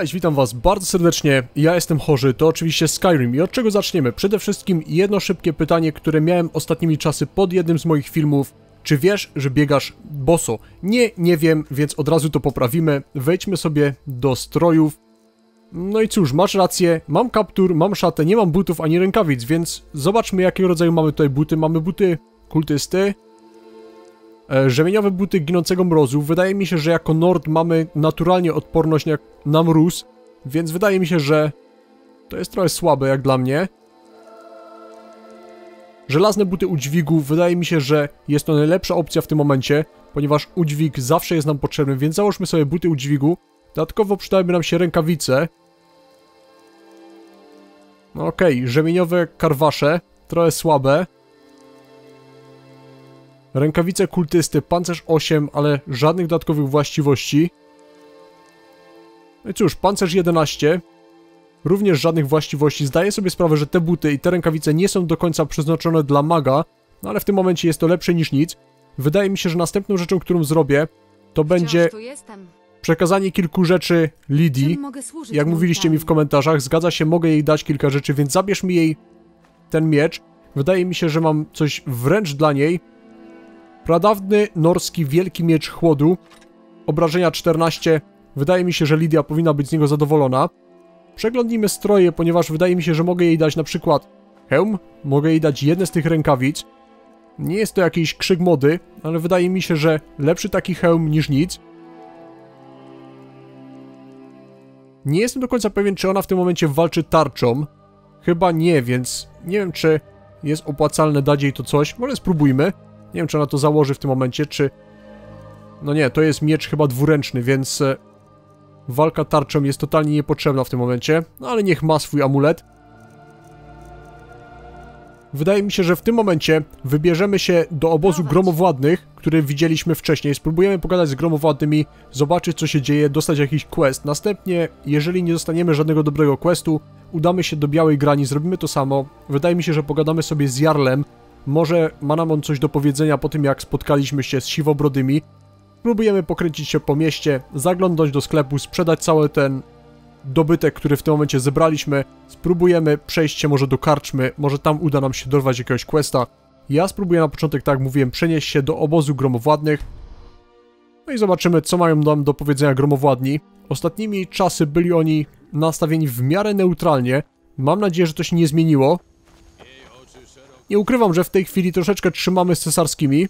Cześć, witam was bardzo serdecznie. Ja jestem chorzy, to oczywiście Skyrim. I od czego zaczniemy? Przede wszystkim jedno szybkie pytanie, które miałem ostatnimi czasy pod jednym z moich filmów. Czy wiesz, że biegasz boso? Nie, nie wiem, więc od razu to poprawimy. Wejdźmy sobie do strojów. No i cóż, masz rację, mam kaptur, mam szatę, nie mam butów ani rękawic, więc zobaczmy jakiego rodzaju mamy tutaj buty. Mamy buty kultysty, rzemieniowe buty ginącego mrozu. Wydaje mi się, że jako Nord mamy naturalnie odporność na, na mróz, więc wydaje mi się, że to jest trochę słabe jak dla mnie. Żelazne buty udźwigu, wydaje mi się, że jest to najlepsza opcja w tym momencie, ponieważ udźwig zawsze jest nam potrzebny, więc załóżmy sobie buty udźwigu. Dodatkowo przydałyby nam się rękawice. No okej, okay. rzemieniowe karwasze, trochę słabe. Rękawice kultysty, pancerz 8, ale żadnych dodatkowych właściwości. No i cóż, pancerz 11. Również żadnych właściwości. Zdaję sobie sprawę, że te buty i te rękawice nie są do końca przeznaczone dla maga, no ale w tym momencie jest to lepsze niż nic. Wydaje mi się, że następną rzeczą, którą zrobię, to będzie przekazanie kilku rzeczy Lidii. Jak mówiliście mi w komentarzach, zgadza się, mogę jej dać kilka rzeczy, więc zabierz mi jej ten miecz. Wydaje mi się, że mam coś wręcz dla niej. Pradawny norski wielki miecz chłodu. Obrażenia 14. Wydaje mi się, że Lidia powinna być z niego zadowolona. Przeglądnijmy stroje, ponieważ wydaje mi się, że mogę jej dać na przykład hełm, mogę jej dać jedne z tych rękawic. Nie jest to jakiś krzyk mody, ale wydaje mi się, że lepszy taki hełm niż nic. Nie jestem do końca pewien, czy ona w tym momencie walczy tarczą. Chyba nie, więc nie wiem, czy jest opłacalne dać jej to coś. Może spróbujmy. Nie wiem, czy ona to założy w tym momencie, czy... No nie, to jest miecz chyba dwuręczny, więc... E, walka tarczą jest totalnie niepotrzebna w tym momencie. No ale niech ma swój amulet. Wydaje mi się, że w tym momencie wybierzemy się do obozu gromowładnych, który widzieliśmy wcześniej. Spróbujemy pogadać z gromowładnymi, zobaczyć co się dzieje, dostać jakiś quest. Następnie, jeżeli nie dostaniemy żadnego dobrego questu, udamy się do Białej Grani, zrobimy to samo. Wydaje mi się, że pogadamy sobie z Jarlem. Może ma nam on coś do powiedzenia po tym, jak spotkaliśmy się z siwobrodymi. Spróbujemy pokręcić się po mieście, zaglądać do sklepu, sprzedać cały ten dobytek, który w tym momencie zebraliśmy. Spróbujemy przejść się może do karczmy, może tam uda nam się dorwać jakiegoś questa. Ja spróbuję na początek, tak jak mówiłem, przenieść się do obozu gromowładnych. No i zobaczymy, co mają nam do powiedzenia gromowładni. Ostatnimi czasy byli oni nastawieni w miarę neutralnie. Mam nadzieję, że to się nie zmieniło. Nie ukrywam, że w tej chwili troszeczkę trzymamy z cesarskimi.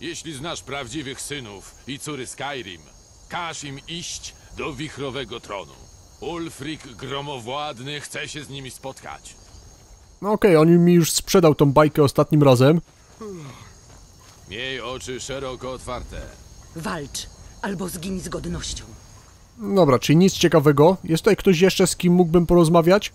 Jeśli znasz prawdziwych synów i córy Skyrim, każ im iść do wichrowego tronu. Ulfric Gromowładny chce się z nimi spotkać. No okej, okay, on mi już sprzedał tą bajkę ostatnim razem. Miej oczy szeroko otwarte. Walcz, albo zgiń z godnością. Dobra, czyli nic ciekawego. Jest tutaj ktoś jeszcze, z kim mógłbym porozmawiać?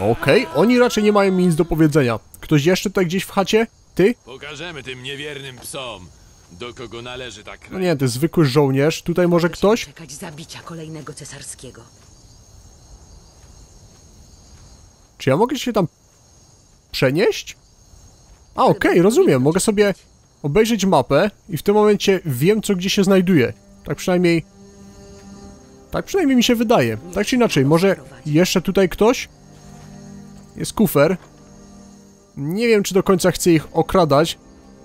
Okej, okay, oni raczej nie mają mi nic do powiedzenia. Ktoś jeszcze tutaj gdzieś w chacie? Ty? Pokażemy tym niewiernym psom, do kogo należy tak. No nie, to jest zwykły żołnierz. Tutaj może ktoś? czekać zabicia kolejnego cesarskiego. Czy ja mogę się tam przenieść? A, okej, okay, rozumiem. Mogę sobie obejrzeć mapę i w tym momencie wiem, co gdzie się znajduje. Tak przynajmniej... Tak przynajmniej mi się wydaje. Tak czy inaczej, może jeszcze tutaj ktoś? Jest kufer. Nie wiem, czy do końca chcę ich okradać,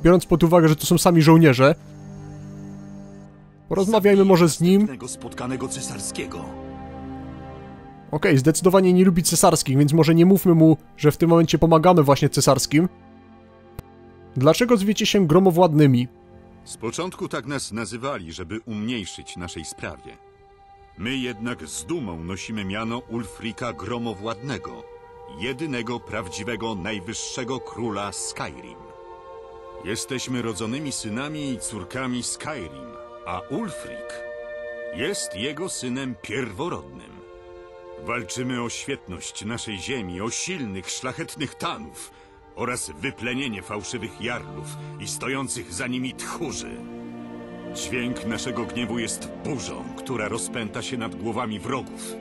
biorąc pod uwagę, że to są sami żołnierze. Porozmawiajmy może z nim. spotkanego cesarskiego. Okej, okay, zdecydowanie nie lubi cesarskich, więc może nie mówmy mu, że w tym momencie pomagamy właśnie cesarskim. Dlaczego zwiecie się gromowładnymi? Z początku tak nas nazywali, żeby umniejszyć naszej sprawie. My jednak z dumą nosimy miano Ulfrika Gromowładnego, jedynego prawdziwego najwyższego króla Skyrim. Jesteśmy rodzonymi synami i córkami Skyrim, a Ulfric jest jego synem pierworodnym. Walczymy o świetność naszej ziemi, o silnych, szlachetnych tanów oraz wyplenienie fałszywych jarlów i stojących za nimi tchórzy. Dźwięk naszego gniewu jest burzą, która rozpęta się nad głowami wrogów.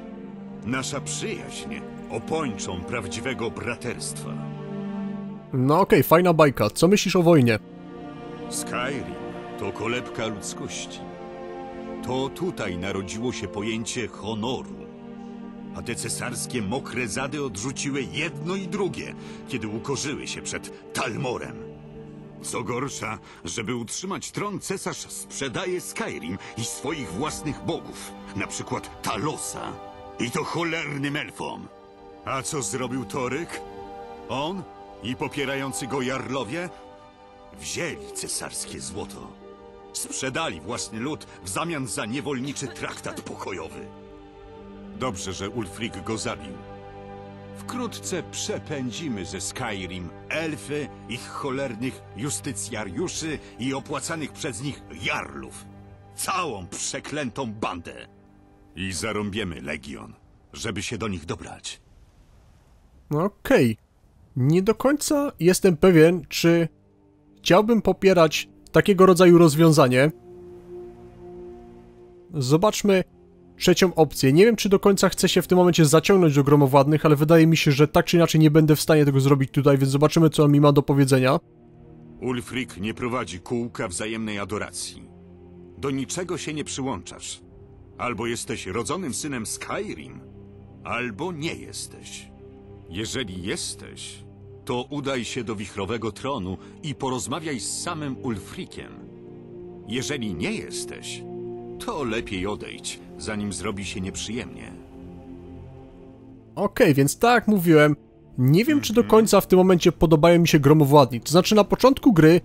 Nasza przyjaźń opończą prawdziwego braterstwa. No okej, okay, fajna bajka. Co myślisz o wojnie? Skyrim To kolebka ludzkości. To tutaj narodziło się pojęcie honoru. A te cesarskie mokre zady odrzuciły jedno i drugie, kiedy ukorzyły się przed Talmorem. Co gorsza, żeby utrzymać tron, cesarz sprzedaje Skyrim i swoich własnych bogów, na przykład Talosa. I to cholernym elfom. A co zrobił Toryk? On i popierający go jarlowie wzięli cesarskie złoto. Sprzedali własny lud w zamian za niewolniczy traktat pokojowy. Dobrze, że Ulfric go zabił. Wkrótce przepędzimy ze Skyrim elfy, ich cholernych justycjariuszy i opłacanych przez nich jarlów. Całą przeklętą bandę. I zarąbiemy legion, żeby się do nich dobrać. No okej. Nie do końca jestem pewien, czy chciałbym popierać takiego rodzaju rozwiązanie. Zobaczmy trzecią opcję. Nie wiem, czy do końca chcę się w tym momencie zaciągnąć do gromowładnych, ale wydaje mi się, że tak czy inaczej nie będę w stanie tego zrobić tutaj, więc zobaczymy, co on mi ma do powiedzenia. Ulfric nie prowadzi kółka wzajemnej adoracji. Do niczego się nie przyłączasz. Albo jesteś rodzonym synem Skyrim, albo nie jesteś. Jeżeli jesteś, to udaj się do wichrowego tronu i porozmawiaj z samym Ulfriciem. Jeżeli nie jesteś, to lepiej odejdź, zanim zrobi się nieprzyjemnie. Okej, więc tak jak mówiłem, nie wiem czy do końca w tym momencie podobają mi się gromowładni. To znaczy na początku gry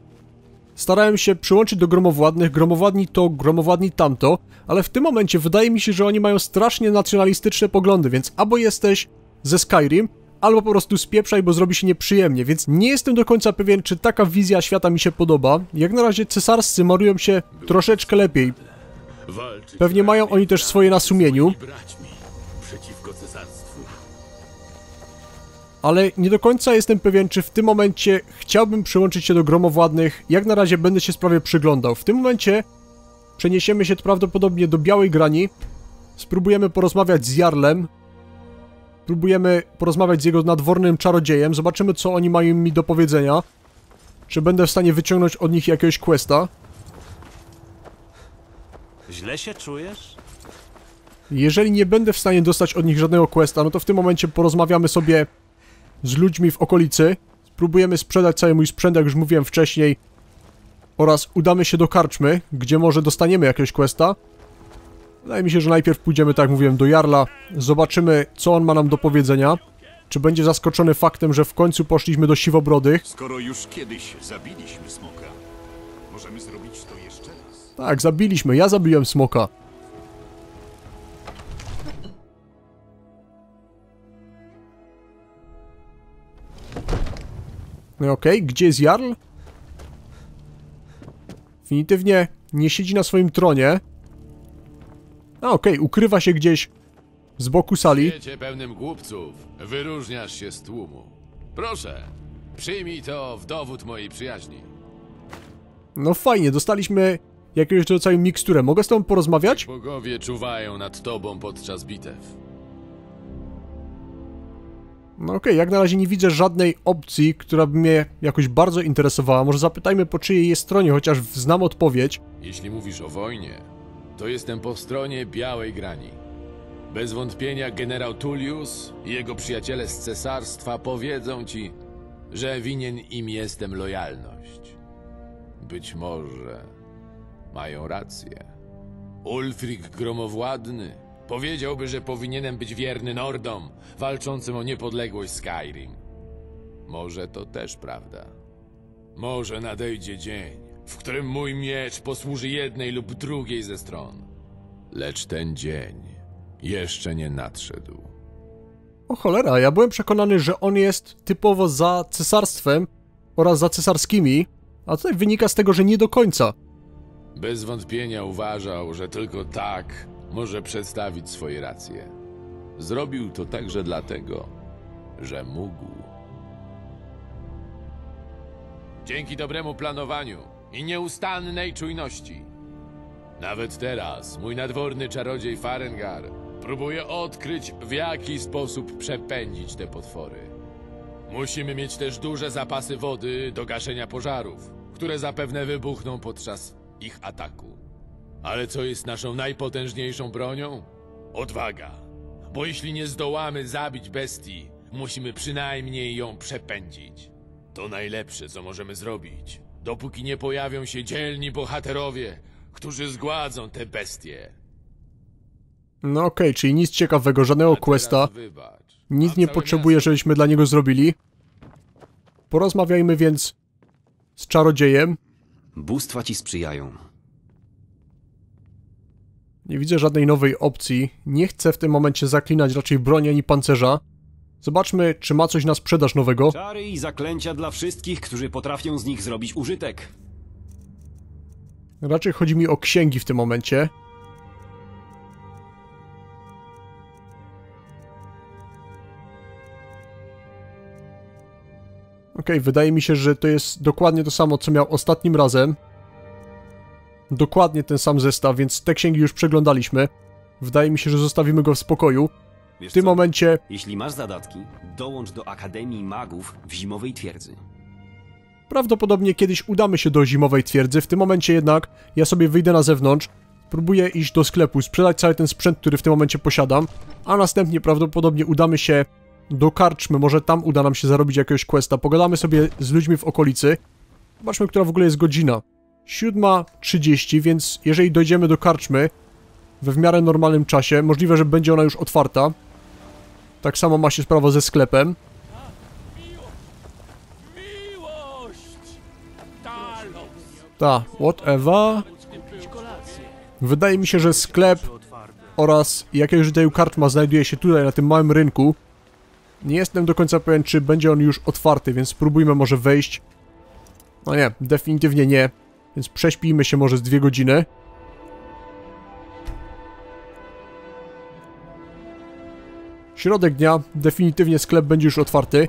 starałem się przyłączyć do gromowładnych, gromowładni to, gromowładni tamto, ale w tym momencie wydaje mi się, że oni mają strasznie nacjonalistyczne poglądy, więc albo jesteś ze Skyrim, albo po prostu spieprzaj, bo zrobi się nieprzyjemnie, więc nie jestem do końca pewien, czy taka wizja świata mi się podoba. Jak na razie cesarscy marują się troszeczkę lepiej. Pewnie mają oni też swoje na sumieniu. ale nie do końca jestem pewien, czy w tym momencie chciałbym przyłączyć się do gromowładnych. Jak na razie będę się sprawie przyglądał. W tym momencie przeniesiemy się prawdopodobnie do Białej Grani. Spróbujemy porozmawiać z Jarlem. Spróbujemy porozmawiać z jego nadwornym czarodziejem. Zobaczymy, co oni mają mi do powiedzenia. Czy będę w stanie wyciągnąć od nich jakiegoś questa. Źle się czujesz? Jeżeli nie będę w stanie dostać od nich żadnego questa, no to w tym momencie porozmawiamy sobie z ludźmi w okolicy. Spróbujemy sprzedać cały mój sprzęt, jak już mówiłem wcześniej. Oraz udamy się do karczmy, gdzie może dostaniemy jakiegoś questa. Wydaje mi się, że najpierw pójdziemy, tak jak mówiłem, do Jarla. Zobaczymy, co on ma nam do powiedzenia. Czy będzie zaskoczony faktem, że w końcu poszliśmy do Siwobrodych. Skoro już kiedyś zabiliśmy smoka, możemy zrobić to jeszcze raz. Tak, zabiliśmy. Ja zabiłem smoka. No okej, gdzie jest Jarl? Definitywnie nie siedzi na swoim tronie. A okej, ukrywa się gdzieś z boku W sali. świecie pełnym głupców wyróżniasz się z tłumu. Proszę, przyjmij to w dowód mojej przyjaźni. No fajnie, dostaliśmy jakiegoś rodzaju miksturę. Mogę z tobą porozmawiać? Bogowie czuwają nad tobą podczas bitew. No okej, jak na razie nie widzę żadnej opcji, która by mnie jakoś bardzo interesowała. Może zapytajmy po czyjej jest stronie, chociaż znam odpowiedź. Jeśli mówisz o wojnie, to jestem po stronie Białej Grani. Bez wątpienia generał Tullius i jego przyjaciele z cesarstwa powiedzą ci, że winien im jestem lojalność. Być może mają rację. Ulfric Gromowładny powiedziałby, że powinienem być wierny Nordom, walczącym o niepodległość Skyrim. Może to też prawda. Może nadejdzie dzień, w którym mój miecz posłuży jednej lub drugiej ze stron. Lecz ten dzień jeszcze nie nadszedł. O cholera, ja byłem przekonany, że on jest typowo za cesarstwem oraz za cesarskimi, a tutaj wynika z tego, że nie do końca. Bez wątpienia uważał, że tylko tak może przedstawić swoje racje. Zrobił to także dlatego, że mógł. Dzięki dobremu planowaniu i nieustannej czujności. Nawet teraz mój nadworny czarodziej Farengar próbuje odkryć, w jaki sposób przepędzić te potwory. Musimy mieć też duże zapasy wody do gaszenia pożarów, które zapewne wybuchną podczas ich ataku. Ale co jest naszą najpotężniejszą bronią? Odwaga. Bo jeśli nie zdołamy zabić bestii, musimy przynajmniej ją przepędzić. To najlepsze, co możemy zrobić, dopóki nie pojawią się dzielni bohaterowie, którzy zgładzą te bestie. No okej, czyli nic ciekawego, żadnego questa. wybacz. Nic nie potrzebuje, żebyśmy dla niego zrobili. Porozmawiajmy więc z czarodziejem. Bóstwa ci sprzyjają. Nie widzę żadnej nowej opcji. Nie chcę w tym momencie zaklinać raczej broni ani pancerza. Zobaczmy, czy ma coś na sprzedaż nowego. Czary i zaklęcia dla wszystkich, którzy potrafią z nich zrobić użytek. Raczej chodzi mi o księgi w tym momencie. Okej, wydaje mi się, że to jest dokładnie to samo, co miał ostatnim razem. Dokładnie ten sam zestaw, więc te księgi już przeglądaliśmy. Wydaje mi się, że zostawimy go w spokoju. Wiesz W tym co? momencie Jeśli masz zadatki, dołącz do Akademii Magów w Zimowej Twierdzy. Prawdopodobnie kiedyś udamy się do zimowej twierdzy, w tym momencie jednak ja sobie wyjdę na zewnątrz, próbuję iść do sklepu, sprzedać cały ten sprzęt, który w tym momencie posiadam, a następnie prawdopodobnie udamy się do karczmy, może tam uda nam się zarobić jakiegoś questa, pogadamy sobie z ludźmi w okolicy. Zobaczmy, która w ogóle jest godzina. 7.30, więc jeżeli dojdziemy do karczmy we w miarę normalnym czasie, możliwe, że będzie ona już otwarta. Tak samo ma się sprawa ze sklepem. Ta, whatever. Wydaje mi się, że sklep oraz jakiegoś rodzaju karczma znajduje się tutaj na tym małym rynku. Nie jestem do końca pewien, czy będzie on już otwarty, więc spróbujmy może wejść. No nie, definitywnie nie. Więc prześpijmy się może z dwie godziny. Środek dnia, definitywnie sklep będzie już otwarty.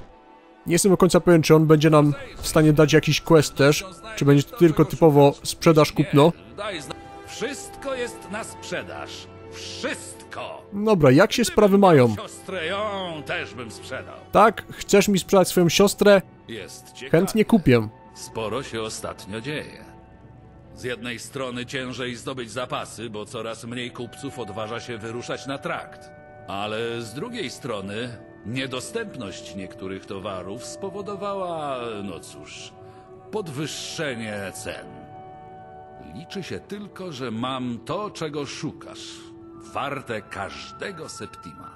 Nie jestem do końca pewien, czy on będzie nam w stanie dać jakiś quest też, czy będzie to tylko typowo sprzedaż kupno. Wszystko jest na sprzedaż. Wszystko! Dobra, jak się sprawy mają? Siostrę ją też bym sprzedał. Tak, chcesz mi sprzedać swoją siostrę? Jest. Chętnie kupię. Sporo się ostatnio dzieje. Z jednej strony ciężej zdobyć zapasy, bo coraz mniej kupców odważa się wyruszać na trakt. Ale z drugiej strony niedostępność niektórych towarów spowodowała, no cóż, podwyższenie cen. Liczy się tylko, że mam to, czego szukasz. Warte każdego septima.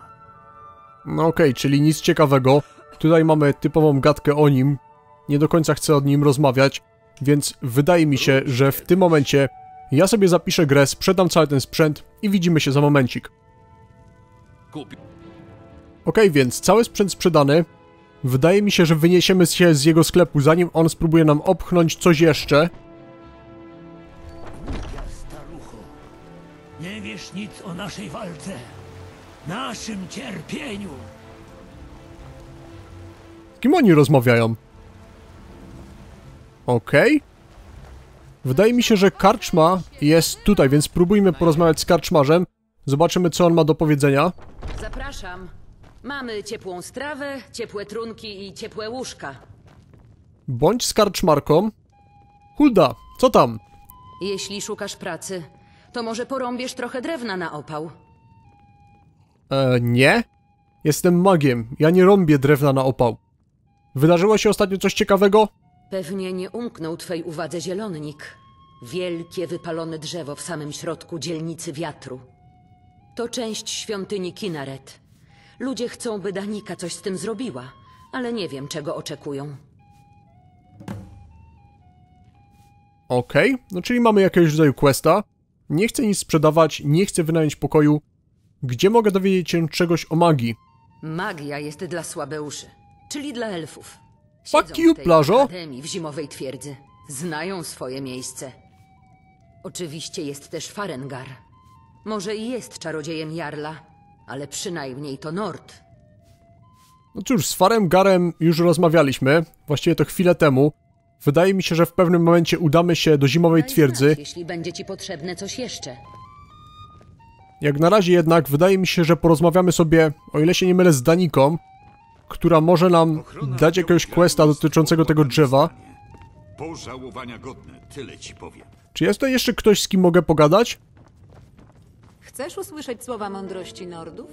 No okej, czyli nic ciekawego. Tutaj mamy typową gadkę o nim. Nie do końca chcę od nim rozmawiać, więc wydaje mi się, że w tym momencie ja sobie zapiszę grę, sprzedam cały ten sprzęt i widzimy się za momencik. Kupi. Okej, więc cały sprzęt sprzedany. Wydaje mi się, że wyniesiemy się z jego sklepu, zanim on spróbuje nam opchnąć coś jeszcze. Starucho, nie wiesz nic o naszej walce, naszym cierpieniu. Z kim oni rozmawiają? Okej. Wydaje mi się, że karczma jest tutaj, więc spróbujmy porozmawiać z karczmarzem. Zobaczymy, co on ma do powiedzenia. Zapraszam. Mamy ciepłą strawę, ciepłe trunki i ciepłe łóżka. Bądź z karczmarką. Hulda, co tam? Jeśli szukasz pracy, to może porąbiesz trochę drewna na opał. E, nie? Jestem magiem, ja nie rąbię drewna na opał. Wydarzyło się ostatnio coś ciekawego? Pewnie nie umknął twej uwadze zielonnik. Wielkie wypalone drzewo w samym środku dzielnicy wiatru. To część świątyni Kinaret. Ludzie chcą, by Danika coś z tym zrobiła, ale nie wiem, czego oczekują. Okej, no czyli mamy jakiegoś rodzaju questa. Nie chcę nic sprzedawać, nie chcę wynająć pokoju. Gdzie mogę dowiedzieć się czegoś o magii? Magia jest dla słabeuszy, czyli dla elfów. Fuck Siedzą you, w tej plażo. akademii w zimowej twierdzy. Znają swoje miejsce. Oczywiście jest też Farengar. Może i jest czarodziejem Jarla, ale przynajmniej to Nord. No cóż, z Farem Garem już rozmawialiśmy, właściwie to chwilę temu. Wydaje mi się, że w pewnym momencie udamy się do zimowej Daj twierdzy. znać, jeśli będzie ci potrzebne coś jeszcze. Jak na razie jednak wydaje mi się, że porozmawiamy sobie, o ile się nie mylę, z Daniką, która może nam dać jakiegoś questa dotyczącego tego drzewa. Pożałowania godne, tyle ci powiem. Czy jest to jeszcze ktoś, z kim mogę pogadać? Chcesz usłyszeć słowa mądrości Nordów?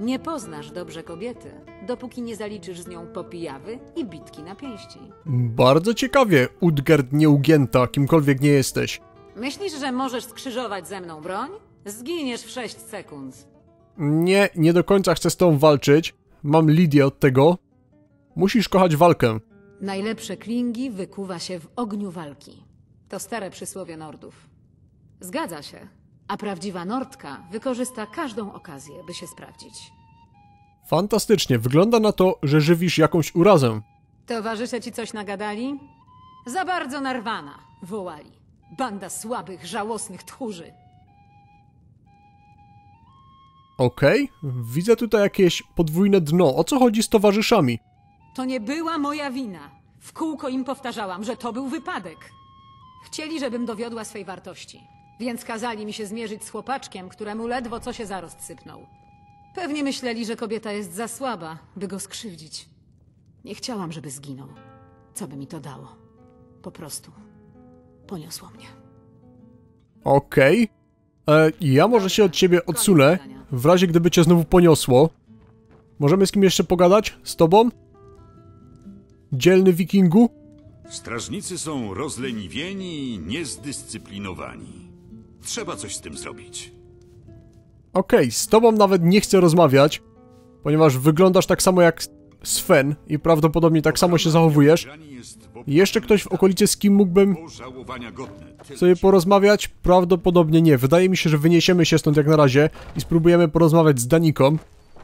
Nie poznasz dobrze kobiety, dopóki nie zaliczysz z nią popijawy i bitki na pięści. Bardzo ciekawie, Utgerd nieugięta, kimkolwiek nie jesteś. Myślisz, że możesz skrzyżować ze mną broń? Zginiesz w 6 sekund. Nie, nie do końca chcę z tą walczyć. Mam Lidię od tego. Musisz kochać walkę. Najlepsze klingi wykuwa się w ogniu walki. To stare przysłowie Nordów. Zgadza się. A prawdziwa Nordka wykorzysta każdą okazję, by się sprawdzić. Fantastycznie, wygląda na to, że żywisz jakąś urazę. Towarzysze ci coś nagadali? Za bardzo narwana, wołali. Banda słabych, żałosnych tchórzy. Okej, widzę tutaj jakieś podwójne dno. O co chodzi z towarzyszami? To nie była moja wina. W kółko im powtarzałam, że to był wypadek. Chcieli, żebym dowiodła swej wartości, więc kazali mi się zmierzyć z chłopaczkiem, któremu ledwo co się zarost sypnął. Pewnie myśleli, że kobieta jest za słaba, by go skrzywdzić. Nie chciałam, żeby zginął. Co by mi to dało? Po prostu poniosło mnie. Okej. E, Ja może się od ciebie odsunę, w razie gdyby cię znowu poniosło. Możemy z kim jeszcze pogadać? Z tobą? Dzielny wikingu? Strażnicy są rozleniwieni i niezdyscyplinowani. Trzeba coś z tym zrobić. Okej, z tobą nawet nie chcę rozmawiać, ponieważ wyglądasz tak samo jak Sven i prawdopodobnie tak samo się zachowujesz. Jeszcze ktoś w okolicy, z kim mógłbym sobie porozmawiać? Prawdopodobnie nie. Wydaje mi się, że wyniesiemy się stąd jak na razie i spróbujemy porozmawiać z Daniką.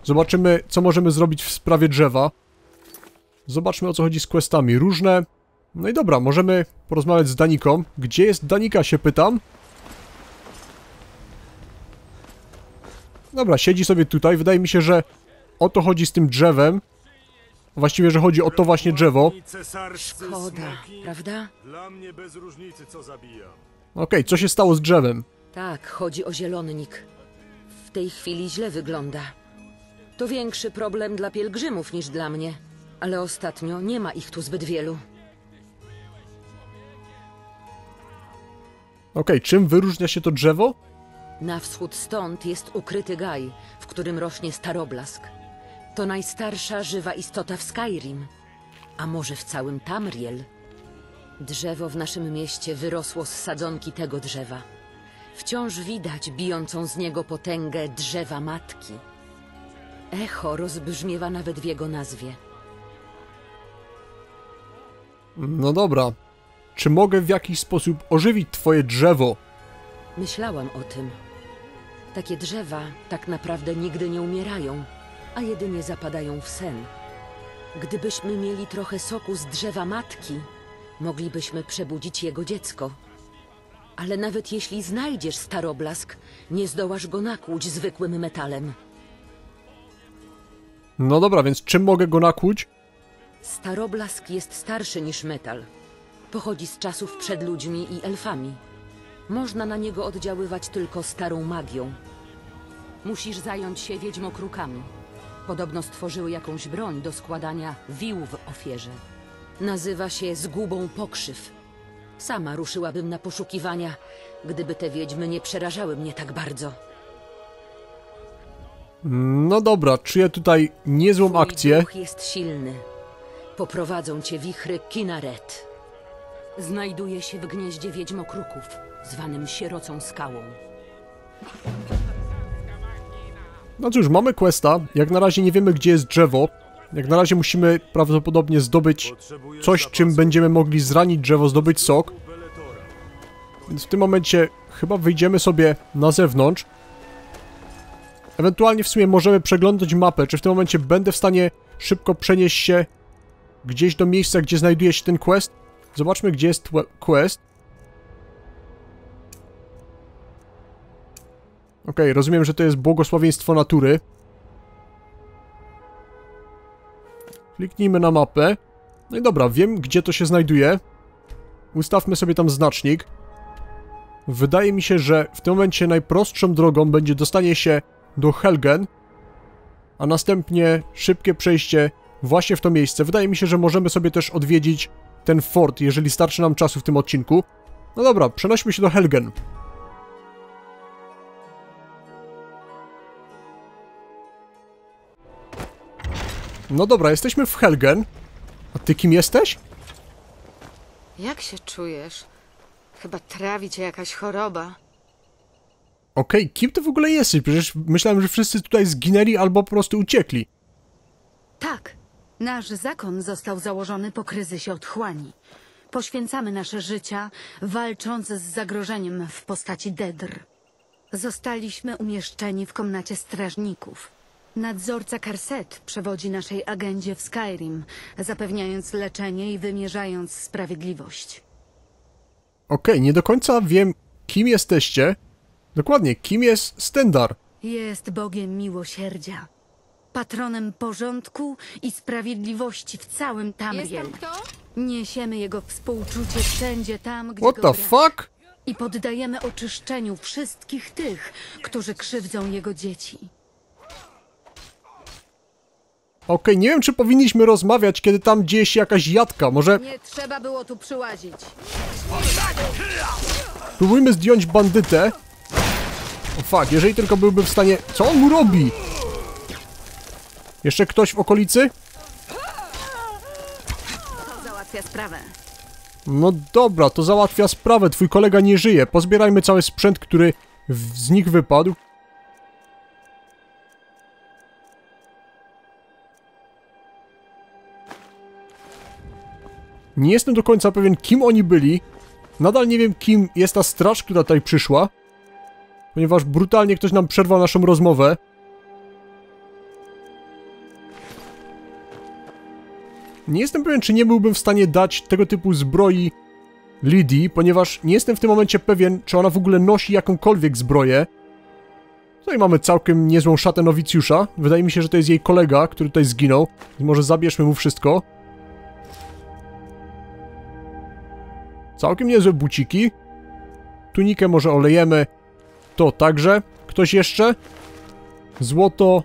Zobaczymy, co możemy zrobić w sprawie drzewa. Zobaczmy, o co chodzi z questami. Różne... No i dobra, możemy porozmawiać z Daniką. Gdzie jest Danika, się pytam? Dobra, siedzi sobie tutaj. Wydaje mi się, że o to chodzi z tym drzewem. Właściwie, że chodzi o to właśnie drzewo. Szkoda, prawda? Dla mnie bez różnicy, co zabijam. Okej, co się stało z drzewem? Tak, chodzi o zielonnik. W tej chwili źle wygląda. To większy problem dla pielgrzymów niż dla mnie, ale ostatnio nie ma ich tu zbyt wielu. Okej, czym wyróżnia się to drzewo? Na wschód stąd jest ukryty gaj, w którym rośnie staroblask. To najstarsza żywa istota w Skyrim, a może w całym Tamriel. Drzewo w naszym mieście wyrosło z sadzonki tego drzewa. Wciąż widać bijącą z niego potęgę drzewa matki. Echo rozbrzmiewa nawet w jego nazwie. No dobra. Czy mogę w jakiś sposób ożywić twoje drzewo? Myślałam o tym. Takie drzewa tak naprawdę nigdy nie umierają, a jedynie zapadają w sen. Gdybyśmy mieli trochę soku z drzewa matki, moglibyśmy przebudzić jego dziecko. Ale nawet jeśli znajdziesz staroblask, nie zdołasz go nakłuć zwykłym metalem. No dobra, więc czym mogę go nakłuć? Staroblask jest starszy niż metal. Pochodzi z czasów przed ludźmi i elfami. Można na niego oddziaływać tylko starą magią. Musisz zająć się wiedźmokrukami. Podobno stworzyły jakąś broń do składania wił w ofierze. Nazywa się zgubą pokrzyw. Sama ruszyłabym na poszukiwania, gdyby te wiedźmy nie przerażały mnie tak bardzo. No dobra, czuję tutaj niezłą Twój akcję. duch jest silny. Poprowadzą cię wichry Kinaret. Znajduje się w gnieździe wiedźmokruków, zwanym Sierocą Skałą. No cóż, mamy questa. Jak na razie nie wiemy, gdzie jest drzewo. Jak na razie musimy prawdopodobnie zdobyć coś, czym będziemy mogli zranić drzewo, zdobyć sok. Więc w tym momencie chyba wyjdziemy sobie na zewnątrz. Ewentualnie w sumie możemy przeglądać mapę, czy w tym momencie będę w stanie szybko przenieść się gdzieś do miejsca, gdzie znajduje się ten quest. Zobaczmy, gdzie jest quest. Okej, rozumiem, że to jest błogosławieństwo natury. Kliknijmy na mapę. No i dobra, wiem, gdzie to się znajduje. Ustawmy sobie tam znacznik. Wydaje mi się, że w tym momencie najprostszą drogą będzie dostanie się do Helgen, a następnie szybkie przejście właśnie w to miejsce. Wydaje mi się, że możemy sobie też odwiedzić ten fort, jeżeli starczy nam czasu w tym odcinku. No dobra, przenośmy się do Helgen. No dobra, jesteśmy w Helgen. A ty kim jesteś? Jak się czujesz? Chyba trawi cię jakaś choroba. Okej, kim ty w ogóle jesteś? Przecież myślałem, że wszyscy tutaj zginęli albo po prostu uciekli. Tak. Nasz zakon został założony po kryzysie otchłani. Poświęcamy nasze życia, walcząc z zagrożeniem w postaci Dedr. Zostaliśmy umieszczeni w komnacie strażników. Nadzorca Karset przewodzi naszej agendzie w Skyrim, zapewniając leczenie i wymierzając sprawiedliwość. Okej, nie do końca wiem, kim jesteście. Dokładnie, kim jest Stendar? Jest Bogiem miłosierdzia, patronem porządku i sprawiedliwości w całym Tamriel. Jestem kto? Niesiemy jego współczucie wszędzie tam, gdzie What go the brak. fuck? I poddajemy oczyszczeniu wszystkich tych, którzy krzywdzą jego dzieci. Okej, nie wiem, czy powinniśmy rozmawiać, kiedy tam dzieje się jakaś jadka. Może Nie trzeba było tu przyłazić. spróbujmy zdjąć bandytę. O fuck, jeżeli tylko byłby w stanie... Co on mu robi? Jeszcze ktoś w okolicy? To załatwia sprawę. No dobra, to załatwia sprawę, twój kolega nie żyje. Pozbierajmy cały sprzęt, który z nich wypadł. Nie jestem do końca pewien, kim oni byli. Nadal nie wiem, kim jest ta straż, która tutaj przyszła. Ponieważ brutalnie ktoś nam przerwał naszą rozmowę. Nie jestem pewien, czy nie byłbym w stanie dać tego typu zbroi Lidii, ponieważ nie jestem w tym momencie pewien, czy ona w ogóle nosi jakąkolwiek zbroję. Tutaj mamy całkiem niezłą szatę nowicjusza. Wydaje mi się, że to jest jej kolega, który tutaj zginął. Może zabierzmy mu wszystko. Całkiem niezłe buciki. Tunikę może olejemy. To także. Ktoś jeszcze? Złoto.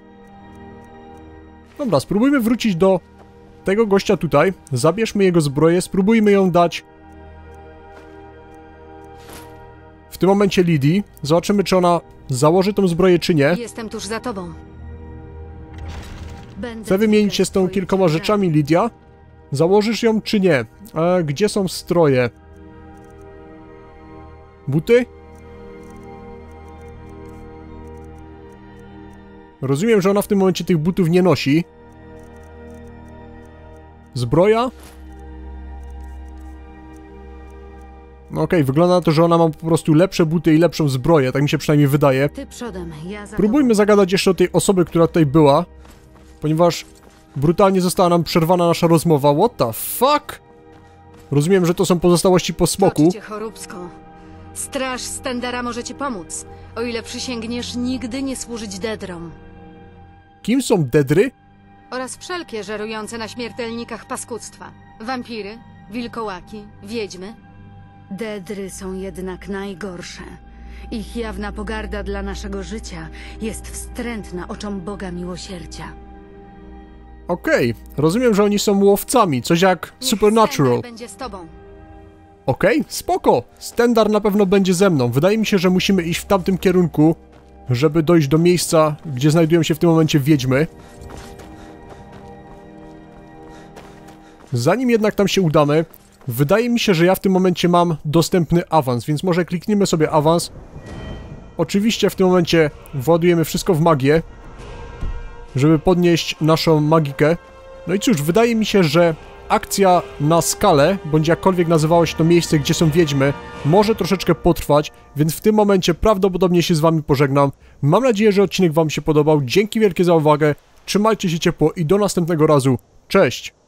Dobra, spróbujmy wrócić do tego gościa tutaj. Zabierzmy jego zbroję, spróbujmy ją dać w tym momencie Lidii. Zobaczymy, czy ona założy tą zbroję, czy nie. Jestem tuż za tobą. Będę Chcę wymienić się z tą kilkoma rzeczami, Lidia. Założysz ją, czy nie? E, gdzie są stroje? Buty? Rozumiem, że ona w tym momencie tych butów nie nosi. Zbroja? No okej, wygląda na to, że ona ma po prostu lepsze buty i lepszą zbroję, tak mi się przynajmniej wydaje. Przodem, ja za Próbujmy zagadać jeszcze o tej osoby, która tutaj była, ponieważ brutalnie została nam przerwana nasza rozmowa. What the fuck? Rozumiem, że to są pozostałości po smoku. Straż Stendera może ci pomóc, o ile przysięgniesz nigdy nie służyć Dedrom. Kim są Dedry? Oraz wszelkie żerujące na śmiertelnikach paskudztwa. Wampiry, wilkołaki, wiedźmy. Dedry są jednak najgorsze. Ich jawna pogarda dla naszego życia jest wstrętna oczom Boga miłosierdzia. Okej, rozumiem, że oni są łowcami, coś jak Niech Supernatural. Będzie z tobą. Okej, spoko. Stendar na pewno będzie ze mną. Wydaje mi się, że musimy iść w tamtym kierunku, żeby dojść do miejsca, gdzie znajdują się w tym momencie wiedźmy. Zanim jednak tam się udamy, wydaje mi się, że ja w tym momencie mam dostępny awans, więc może kliknijmy sobie awans. Oczywiście w tym momencie władujemy wszystko w magię, żeby podnieść naszą magikę. No i cóż, wydaje mi się, że akcja na skalę, bądź jakkolwiek nazywało się to miejsce, gdzie są wiedźmy, może troszeczkę potrwać, więc w tym momencie prawdopodobnie się z wami pożegnam. Mam nadzieję, że odcinek wam się podobał. Dzięki wielkie za uwagę. Trzymajcie się ciepło i do następnego razu. Cześć!